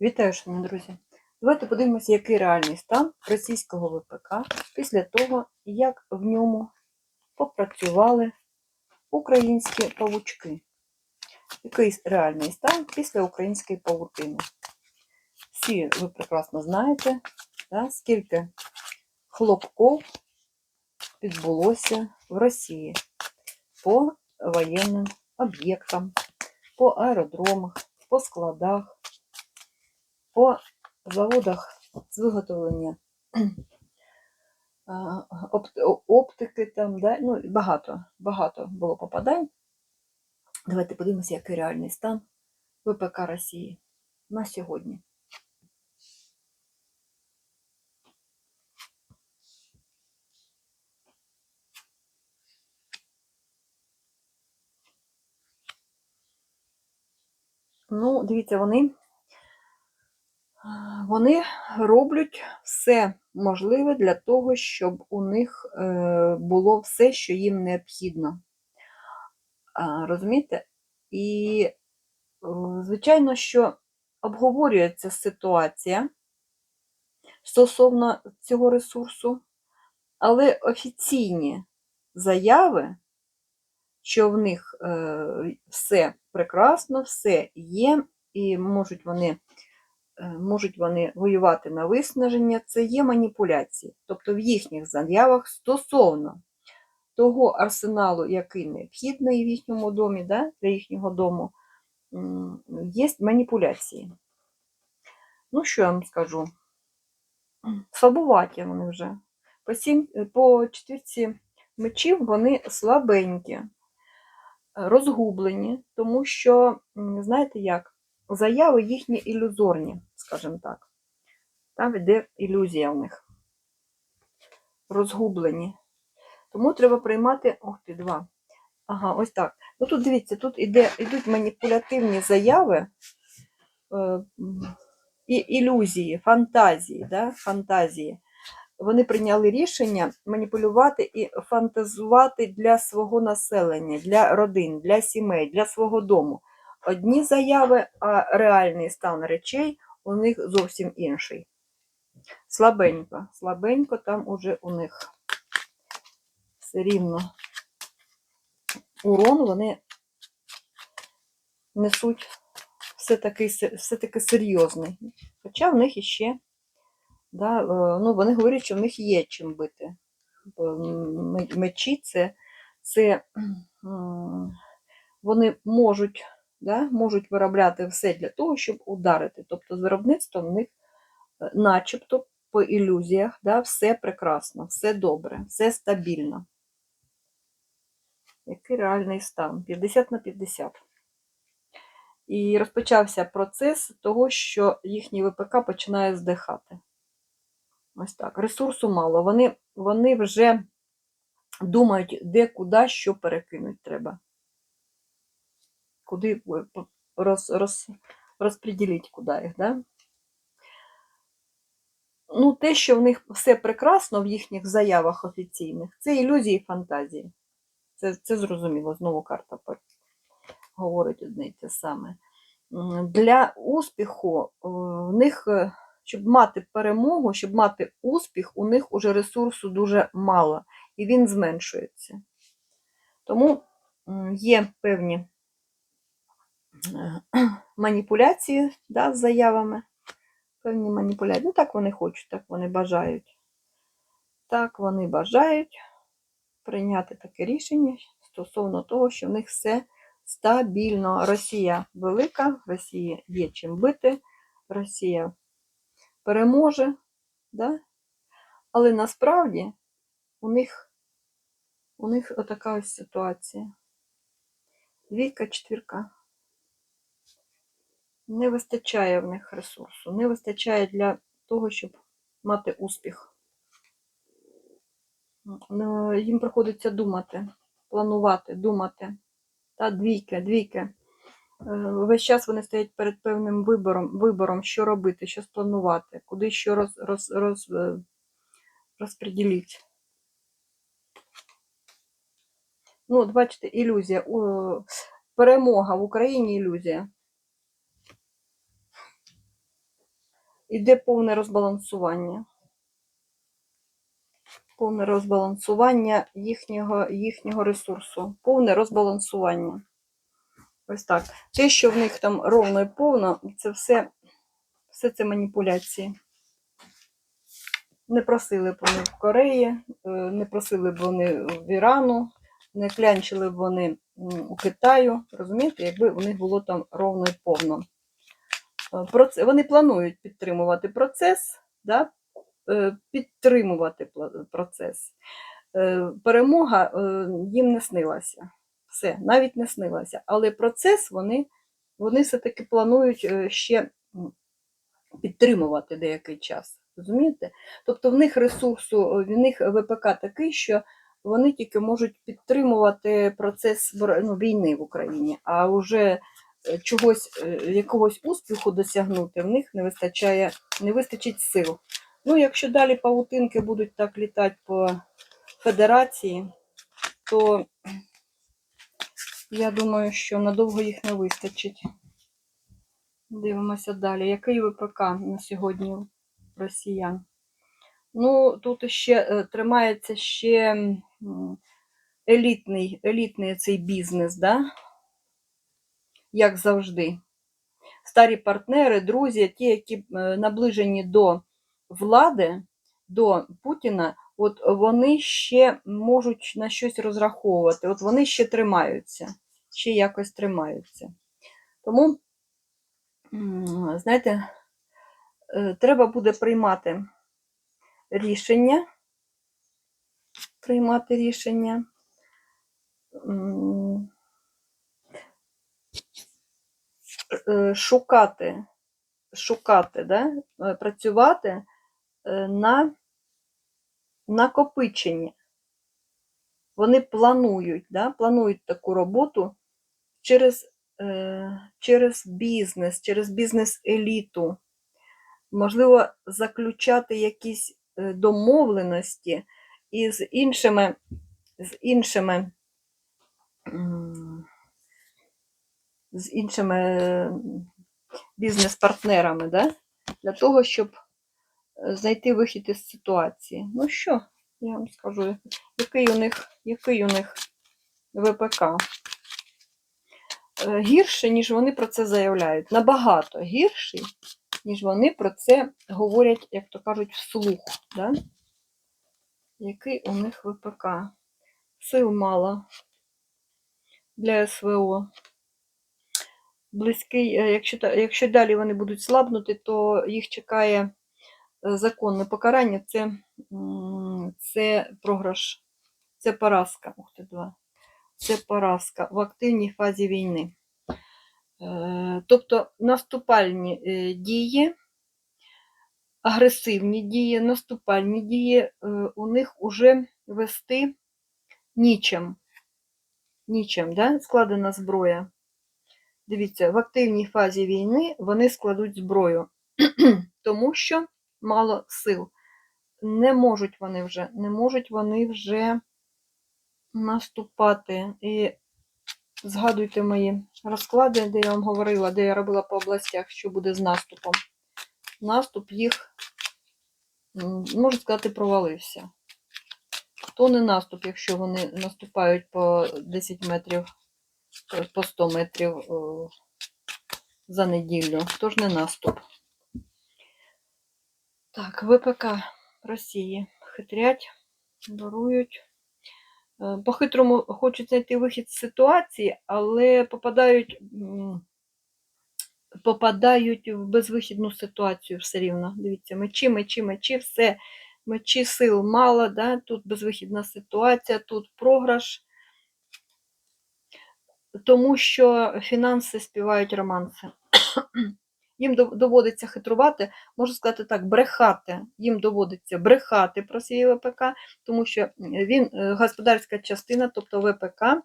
Вітаю, шановні друзі! Давайте подивимося, який реальний стан російського ВПК після того, як в ньому попрацювали українські павучки. Який реальний стан після української павутини. Всі ви прекрасно знаєте, да, скільки хлопков відбулося в Росії по воєнним об'єктам, по аеродромах, по складах по заводах з виготовлення оптики, там, да? ну, багато, багато було попадань. Давайте подивимося, який реальний стан ВПК Росії на сьогодні. Ну, дивіться, вони Вони роблять все можливе для того, щоб у них е, було все, що їм необхідно. Розумієте? І, е, звичайно, що обговорюється ситуація стосовно цього ресурсу, але офіційні заяви, що в них е, все прекрасно, все є, і можуть вони можуть вони воювати на виснаження, це є маніпуляції. Тобто в їхніх заявах стосовно того арсеналу, який необхідний в їхньому домі, да, для їхнього дому, є маніпуляції. Ну, що я вам скажу? Слабуваті вони вже. По, сім, по четвірці мечів вони слабенькі, розгублені, тому що, знаєте як, заяви їхні ілюзорні, скажімо так. Там йде ілюзія в них. Розгублені. Тому треба приймати. Ох ти, два. Ага, ось так. Ну тут дивіться, тут іде, йдуть маніпулятивні заяви, е, і ілюзії, фантазії. Да? фантазії. Вони прийняли рішення маніпулювати і фантазувати для свого населення, для родин, для сімей, для свого дому. Одні заяви, а реальний стан речей у них зовсім інший. Слабенько, слабенько там уже у них все рівно урон вони несуть все-таки все серйозний. Хоча в них іще, да, е, ну, вони говорять, що в них є чим бити. Мечі це, це вони можуть, да, можуть виробляти все для того, щоб ударити. Тобто з виробництвом в них е, начебто по ілюзіях да, все прекрасно, все добре, все стабільно. Який реальний стан? 50 на 50. І розпочався процес того, що їхній ВПК починає здихати. Ось так. Ресурсу мало. Вони, вони вже думають, де, куди, що перекинуть треба. Куди роз, роз, розподілити, куди їх, да? Ну, те, що в них все прекрасно в їхніх заявах офіційних, це ілюзії фантазії. Це, це зрозуміло, знову карта говорить одне і те саме. Для успіху е, в них, е, щоб мати перемогу, щоб мати успіх, у них уже ресурсу дуже мало, і він зменшується. Тому є певні е, маніпуляції да, з заявами. Певні маніпуляції. Ну, так вони хочуть, так вони бажають. Так вони бажають прийняти таке рішення стосовно того, що в них все стабільно. Росія велика, Росія є чим бити, Росія переможе, да? але насправді у них, у них отака ось ситуація. Двійка, четвірка. Не вистачає в них ресурсу, не вистачає для того, щоб мати успіх. Ну, Їм приходиться думати, планувати, думати. Та двійки, двійки. Е, Весь час вони стоять перед певним вибором, вибором що робити, що спланувати, куди що роз, роз, роз, е, розподілити. Ну, от бачите, ілюзія. Перемога в Україні ілюзія. Іде повне розбалансування. Повне розбалансування їхнього, їхнього ресурсу. Повне розбалансування. Ось так. Те, що в них там ровно і повно, це все, все це маніпуляції. Не просили б вони в Кореї, е, не просили б вони в Ірану, не клянчили б вони у Китаю, розумієте, якби у них було там ровно і повно. Е, Вони планують підтримувати процес, да? е, підтримувати процес. Е, Перемога їм не снилася. Все, навіть не снилася. Але процес вони, вони все-таки планують ще підтримувати деякий час. Розумієте? Тобто в них ресурсу, в них ВПК такий, що вони тільки можуть підтримувати процес ну, війни в Україні, а вже чогось, е, якогось успіху досягнути в них не вистачає, не вистачить сил. Ну, якщо далі павутинки будуть так літати по федерації, то я думаю, що надовго їх не вистачить. Дивимося далі. Який ВПК на сьогодні росіян? Ну, тут ще е, тримається ще елітний, елітний цей бізнес, да? Як завжди. Старі партнери, друзі, ті, які е, наближені до влади, до Путіна, от вони ще можуть на щось розраховувати. От вони ще тримаються, ще якось тримаються. Тому, знаєте, е, треба буде приймати рішення. Приймати рішення. М, е, Шукати, шукати, да? е, працювати е, на накопичення. Вони планують, да? планують таку роботу через, е, через бізнес, через бізнес-еліту. Можливо, заключати якісь е, домовленості із іншими, з іншими, з іншими бізнес-партнерами, да? для того, щоб е, знайти вихід із ситуації. Ну що, я вам скажу, який у них, який у них ВПК? Е, Гірше, ніж вони про це заявляють. Набагато гірший, ніж вони про це говорять, як то кажуть, вслух. Да? Який у них ВПК? Сил мало для СВО. Близький, е, якщо, якщо далі вони будуть слабнути, то їх чекає е, законне покарання. Це, це програш, це поразка. Ух ти, два. Це поразка в активній фазі війни. Е, Тобто наступальні дії, агресивні дії, наступальні дії у них уже вести нічим. Нічим, да? складена зброя. Дивіться, в активній фазі війни вони складуть зброю, тому що мало сил. Не можуть вони вже, не можуть вони вже наступати. І згадуйте мої розклади, де я вам говорила, де я робила по областях, що буде з наступом. Наступ їх, можу сказати, провалився. То не наступ, якщо вони наступають по 10 метрів, по 100 метрів е, за неділю, то ж не наступ. Так, ВПК Росії хитрять, ворують. Е, По-хитрому хочуть знайти вихід з ситуації, але попадають, попадають в безвихідну ситуацію все рівно. Дивіться, мечі, мечі, мечі, все. Мечі сил мало, да? тут безвихідна ситуація, тут програш. Тому що фінанси співають романси. Їм доводиться хитрувати, можу сказати так, брехати. Їм доводиться брехати про свій ВПК, тому що він е, господарська частина, тобто ВПК, е,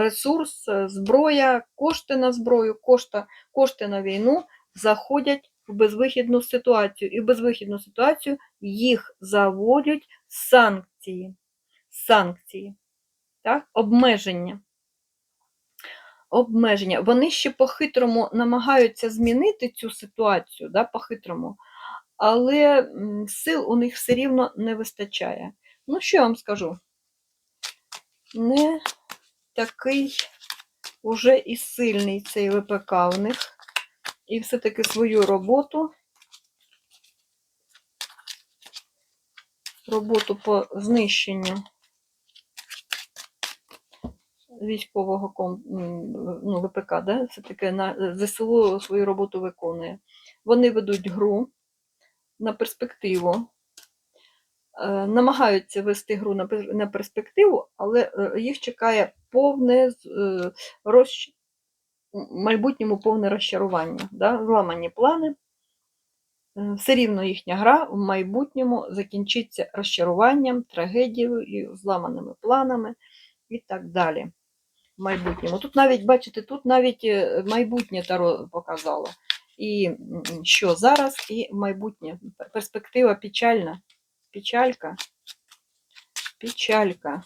ресурс, е, зброя, кошти на зброю, кошти, кошти на війну заходять в безвихідну ситуацію. І в безвихідну ситуацію їх заводять санкції. Санкції, так? обмеження. Обмеження. Вони ще по-хитрому намагаються змінити цю ситуацію, да, по-хитрому, але сил у них все рівно не вистачає. Ну, що я вам скажу? Не такий уже і сильний цей ВПК у них. І все-таки свою роботу, роботу по знищенню військового ну, ВПК, да? все-таки на ЗСУ свою роботу виконує. Вони ведуть гру на перспективу, е, намагаються вести гру на перспективу, але е, їх чекає повне е, розч... майбутньому повне розчарування, да? зламані плани. Все рівно їхня гра в майбутньому закінчиться розчаруванням, трагедією, зламаними планами і так далі. Майбутньому. Тут навіть, бачите, тут навіть е, майбутнє Таро показало. І що зараз, і майбутнє. Перспектива печальна. Печалька. Печалька.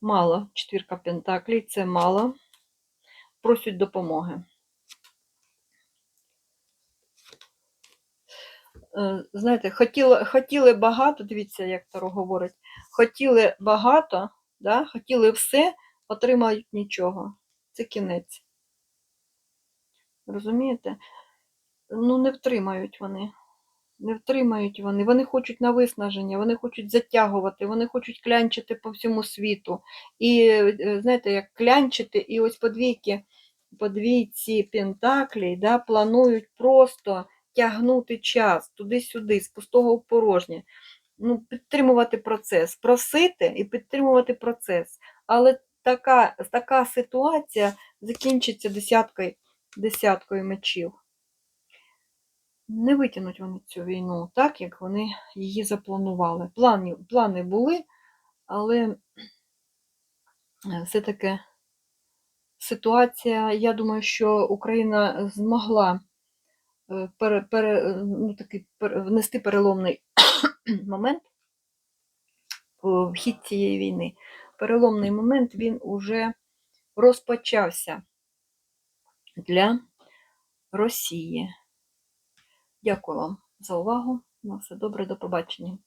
Мало. Четвірка пентаклей це мало. Просять допомоги. Е, Знаєте, хотіли, хотіли багато, дивіться, як Таро говорить, хотіли багато, да? хотіли все, отримають нічого. Це кінець. Розумієте? Ну, не втримають вони. Не втримають вони. Вони хочуть на виснаження, вони хочуть затягувати, вони хочуть клянчити по всьому світу. І, е, знаєте, як клянчити, і ось по двійки, по двійці пентаклей, да, планують просто тягнути час туди-сюди, з пустого в порожнє. Ну, підтримувати процес, просити і підтримувати процес. Але така, така ситуація закінчиться десяткою, десяткою мечів. Не витягнуть вони цю війну так, як вони її запланували. Плани, плани були, але е, все-таки ситуація, я думаю, що Україна змогла е, пере, пере, ну, такий, пере- внести переломний момент в хід цієї війни. Переломний момент він уже розпочався для Росії. Дякую вам за увагу. На все добре, до побачення.